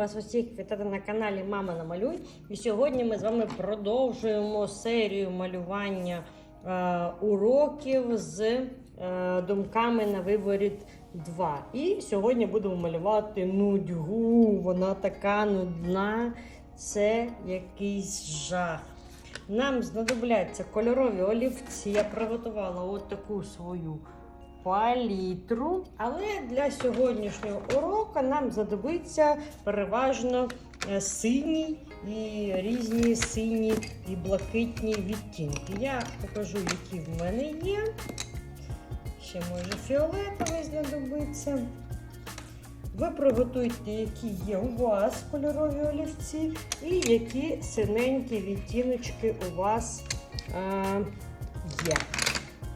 вас усіх вітати на каналі Мама Намалюй. І сьогодні ми з вами продовжуємо серію малювання е, уроків з е, думками на виборі 2. І сьогодні будемо малювати нудьгу. Вона така нудна, це якийсь жах. Нам знадобляться кольорові олівці. Я приготувала от таку свою палітру. Але для сьогоднішнього уроку нам знадобиться переважно е, синій і різні сині і блакитні відтінки. Я покажу, які в мене є. Ще може фіолетовий знадобиться. Ви приготуйте, які є у вас кольорові олівці, і які синенькі відтіночки у вас е, є.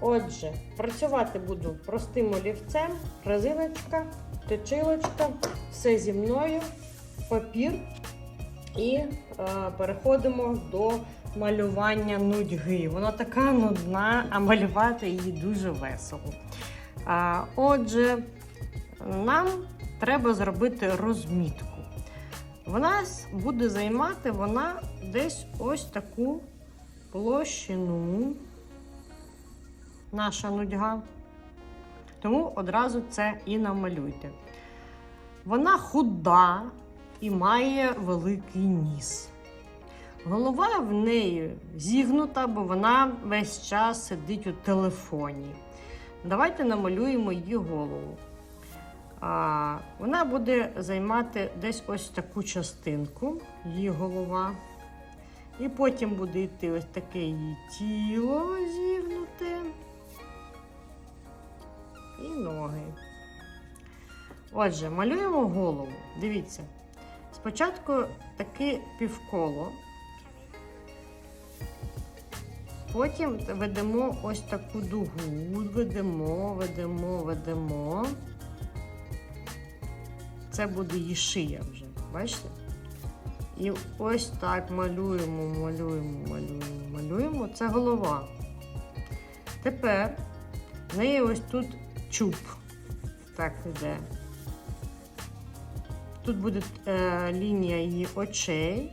Отже, працювати буду простим олівцем, резиночка, точилочка, все зі мною, папір. І е, переходимо до малювання нудьги. Вона така нудна, а малювати її дуже весело. А, отже, нам треба зробити розмітку. Вона буде займати вона десь ось таку площину наша нудьга. Тому одразу це і намалюйте. Вона худа і має великий ніс. Голова в неї зігнута, бо вона весь час сидить у телефоні. Давайте намалюємо її голову. А, Вона буде займати десь ось таку частинку, її голова. І потім буде йти ось таке її тіло зігнуте і ноги. Отже, малюємо голову. Дивіться. Спочатку таке півколо. Потім ведемо ось таку дугу, ведемо, ведемо, ведемо. Це буде її шия вже, бачите? І ось так малюємо, малюємо, малюємо, малюємо. Це голова. Тепер в неї ось тут чуб. Так іде. Тут буде е, лінія її очей.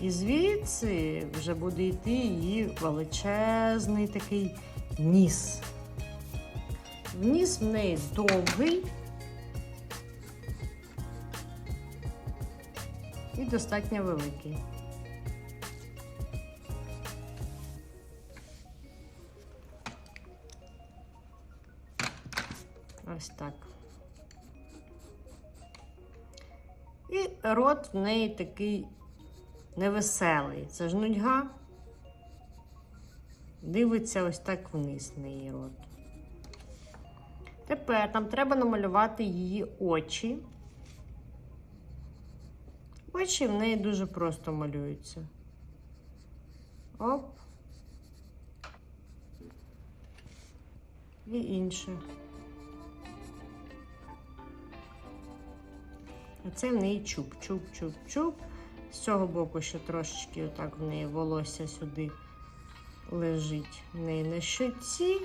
І звідси вже буде йти її величезний такий ніс. Ніс в неї довгий і достатньо великий. Ось так. І рот в неї такий невеселий. Це ж нудьга. Дивиться ось так вниз на її рот. Тепер нам треба намалювати її очі. Очі в неї дуже просто малюються. Оп. І інше. Оце в неї чуб, чуб, чуб, чуб. З цього боку ще трошечки отак в неї волосся сюди лежить в неї на щоці.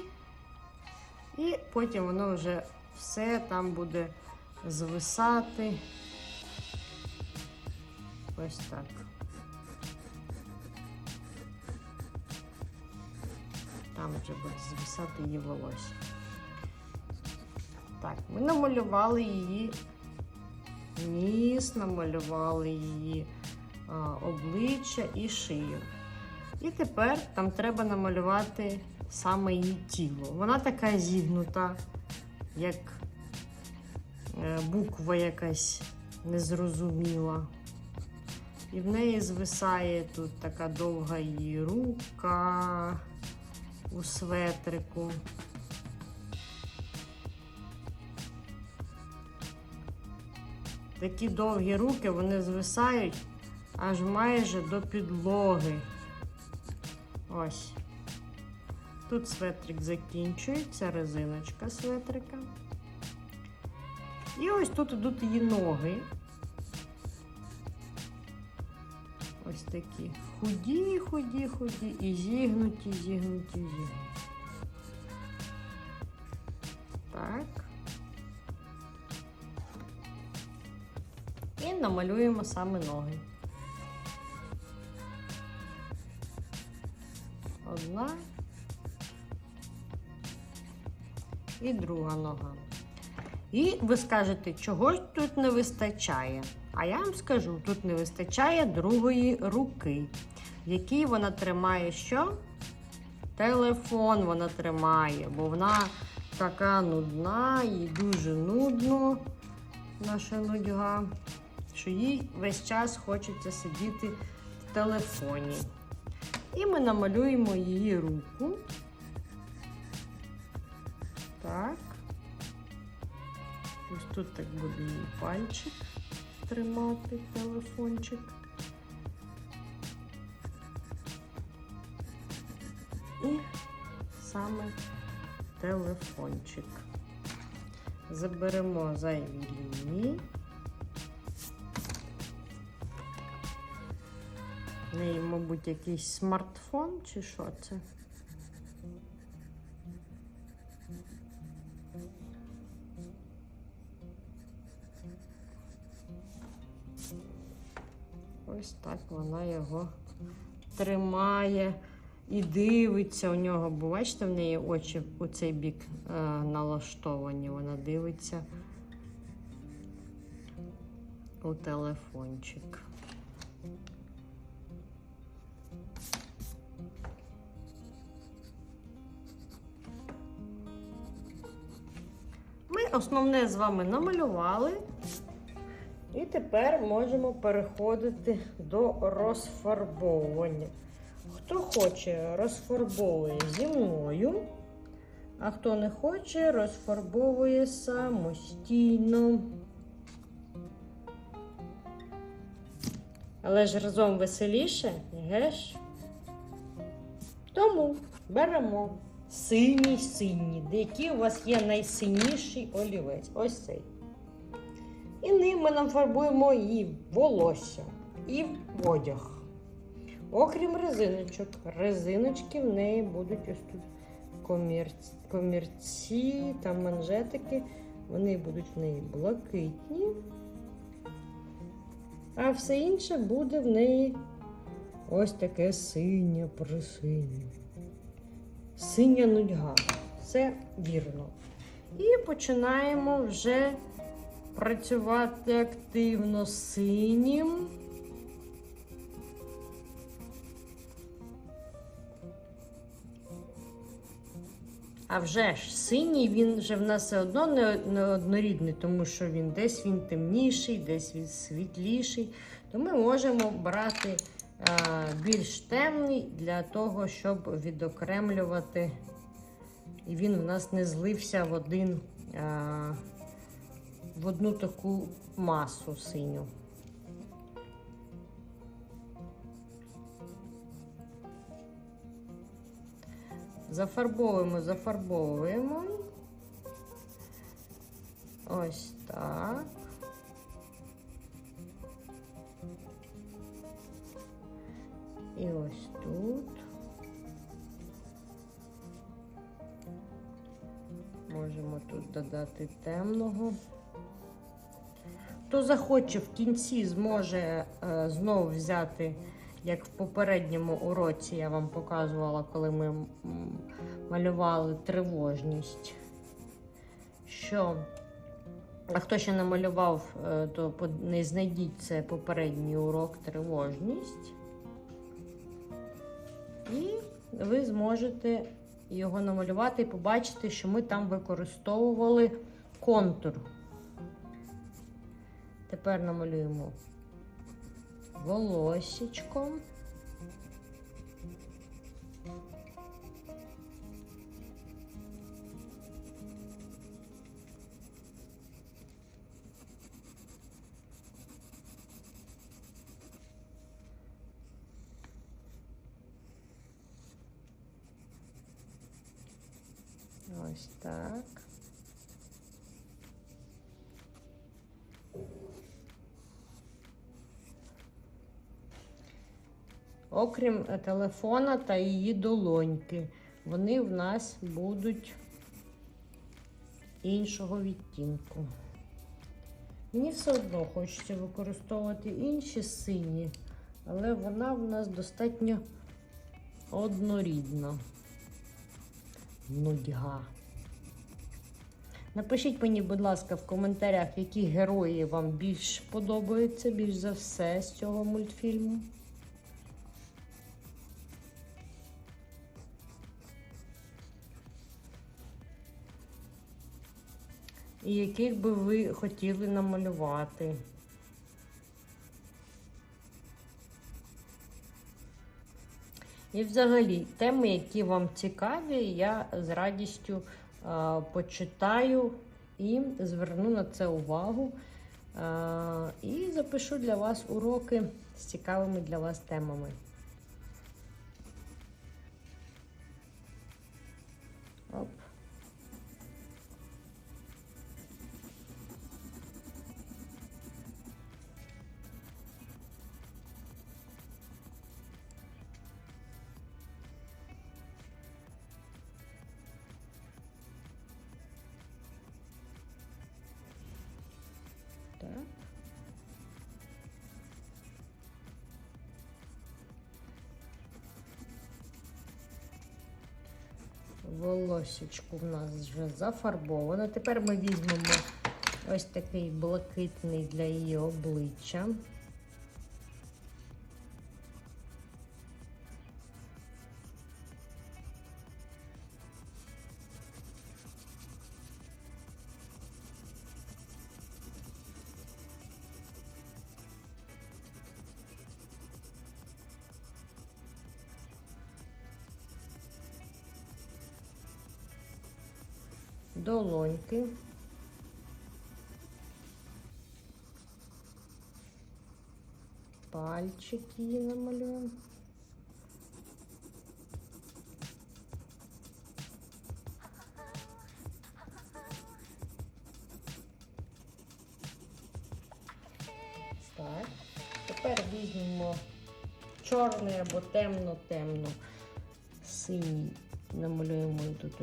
І потім воно вже все там буде звисати. Ось так. Там вже буде звисати її волосся. Так, ми намалювали її ніс, намалювали її обличчя і шию. І тепер там треба намалювати саме її тіло. Вона така зігнута, як е, буква якась незрозуміла. І в неї звисає тут така довга її рука у светрику. Такі довгі руки вони звисають аж майже до підлоги. Ось. Тут светрик закінчується, резиночка светрика. І ось тут ідуть її ноги. Ось такі худі, худі, худі, і зігнуті, зігнуті, зігнуті. Так. Намалюємо саме ноги. Одна і друга нога. І ви скажете, чого ж тут не вистачає? А я вам скажу, тут не вистачає другої руки, в якій вона тримає що? Телефон вона тримає, бо вона така нудна, їй дуже нудно, наша нудьга, що їй весь час хочеться сидіти в телефоні. І ми намалюємо її руку. Так. Ось тут так буде її пальчик тримати телефончик. І саме телефончик. Заберемо зайві лінії. В неї, мабуть, якийсь смартфон чи що це? Ось так вона його тримає і дивиться у нього. Бо бачите, в неї очі у цей бік е, налаштовані. Вона дивиться у телефончик. Основне з вами намалювали. І тепер можемо переходити до розфарбовування. Хто хоче, розфарбовує зі мною, а хто не хоче, розфарбовує самостійно. Але ж разом веселіше, геш? Тому беремо синій синій. Де який у вас є найсиніший олівець? Ось цей. І ним ми нафарбуємо і волосся, і одяг. Окрім резиночок, резиночки в неї будуть ось тут комірці, комірці там манжетики. Вони будуть в неї блакитні. А все інше буде в неї ось таке синє присинє. Синя нудьга. Це вірно. І починаємо вже працювати активно синім. А вже ж синій він вже в нас все одно не не однорідний, тому що він десь він темніший, десь він світліший. То ми можемо брати більш темний для того, щоб відокремлювати, і він в нас не злився в один. В одну таку масу синю. Зафарбовуємо, зафарбовуємо. Ось так. І ось тут. Можемо тут додати темного. Хто захоче в кінці, зможе е, знову взяти, як в попередньому уроці я вам показувала, коли ми малювали тривожність. Що, а хто ще не малював, е, то знайдіть це попередній урок тривожність. І ви зможете його намалювати і побачити, що ми там використовували контур. Тепер намалюємо волосічко. Ось так. Окрім е, телефона та її долоньки, вони в нас будуть іншого відтінку. Мені все одно хочеться використовувати інші сині, але вона в нас достатньо однорідна. Нудьга. Напишіть мені, будь ласка, в коментарях, які герої вам більш подобаються, більш за все з цього мультфільму. І яких би ви хотіли намалювати. І взагалі теми, які вам цікаві, я з радістю почитаю і зверну на це увагу. І запишу для вас уроки з цікавими для вас темами. Волосечку в нас вже зафарбовано. Тепер ми візьмемо ось такий блакитний для її обличчя. Долоньки. Пальчики намалюємо. Тепер візьмемо чорний або темно-темно синій, намалюємо тут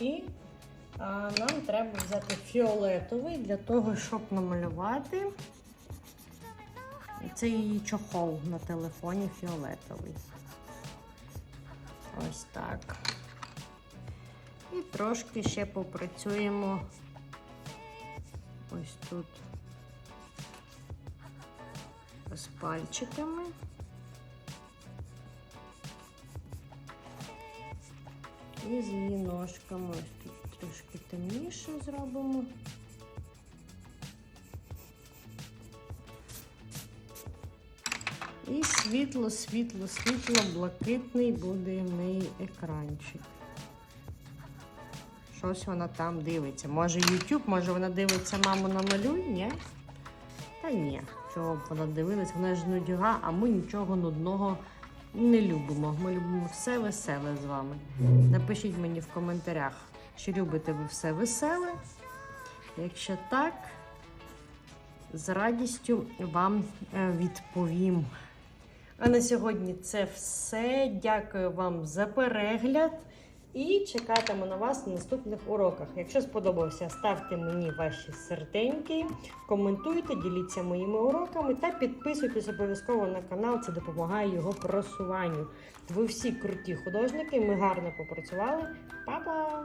І а, нам треба взяти фіолетовий для того, щоб намалювати цей чохол на телефоні фіолетовий. Ось так. І трошки ще попрацюємо ось тут з пальчиками. І з її ножками ось тут трошки темніше зробимо. І світло, світло, світло, блакитний буде в неї екранчик. Щось вона там дивиться. Може YouTube, може вона дивиться маму намалюй, ні? Та ні, чого б вона дивилась, вона ж нудьга, а ми нічого нудного не любимо. Ми любимо все веселе з вами. Напишіть мені в коментарях, чи любите ви все веселе. Якщо так, з радістю вам е, відповім. А на сьогодні це все. Дякую вам за перегляд. І чекатиму на вас на наступних уроках. Якщо сподобався, ставте мені ваші серденьки, коментуйте, діліться моїми уроками та підписуйтесь обов'язково на канал. Це допомагає його просуванню. Ви всі круті художники. Ми гарно попрацювали. Па-па!